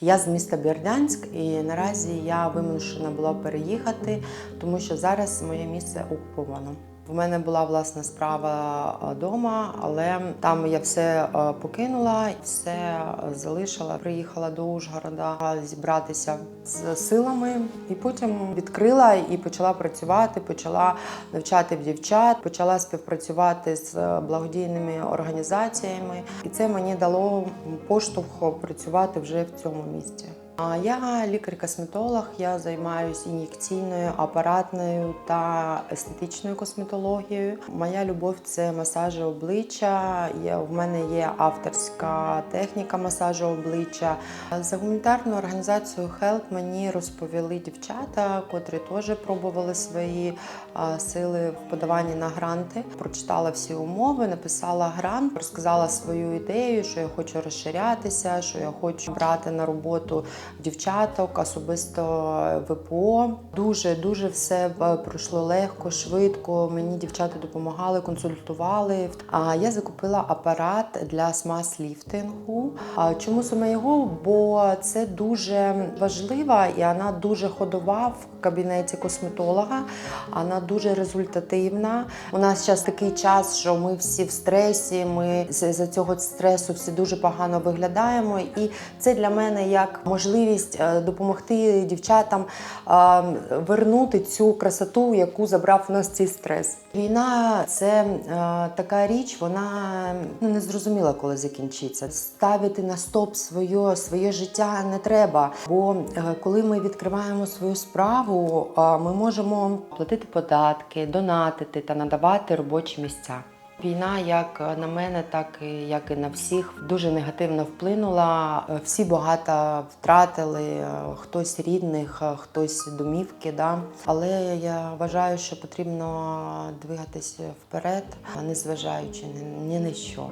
Я з міста Бердянськ і наразі я вимушена була переїхати, тому що зараз моє місце окуповано. В мене була власна справа вдома, але там я все е, покинула, все залишила. Приїхала до Ужгорода зібратися з силами, і потім відкрила і почала працювати. Почала навчати дівчат, почала співпрацювати з благодійними організаціями, і це мені дало поштовх працювати вже в цьому місці. Я лікар-косметолог, я займаюся ін'єкційною, апаратною та естетичною косметологією. Моя любов це масажі обличчя. В мене є авторська техніка масажу обличчя. За гуманітарну організацію Help мені розповіли дівчата, котрі теж пробували свої сили в подаванні на гранти. Прочитала всі умови, написала грант, розказала свою ідею, що я хочу розширятися, що я хочу брати на роботу дівчаток, особисто ВПО. Дуже дуже все е, пройшло легко, швидко. Мені дівчата допомагали, консультували. А я закупила апарат для смаз-ліфтингу. Чому саме його? Бо це дуже важлива і вона дуже ходова в кабінеті косметолога. Вона дуже результативна. У нас зараз такий час, що ми всі в стресі. Ми за цього стресу всі дуже погано виглядаємо. І це для мене як можливість е, допомогти дівчатам е, вернути цю красоту, яку забрав у нас цей стрес. Війна це е, така річ, вона ну, не зрозуміла, коли закінчиться. Ставити на стоп своє, своє життя не треба. Бо коли ми відкриваємо свою справу, ми можемо платити податки, донатити та надавати робочі місця. Війна, як на мене, так і як і на всіх, дуже негативно вплинула. Всі багато втратили, хтось рідних, хтось домівки. Да? Але я вважаю, що потрібно двигатися вперед, незважаючи ні на що.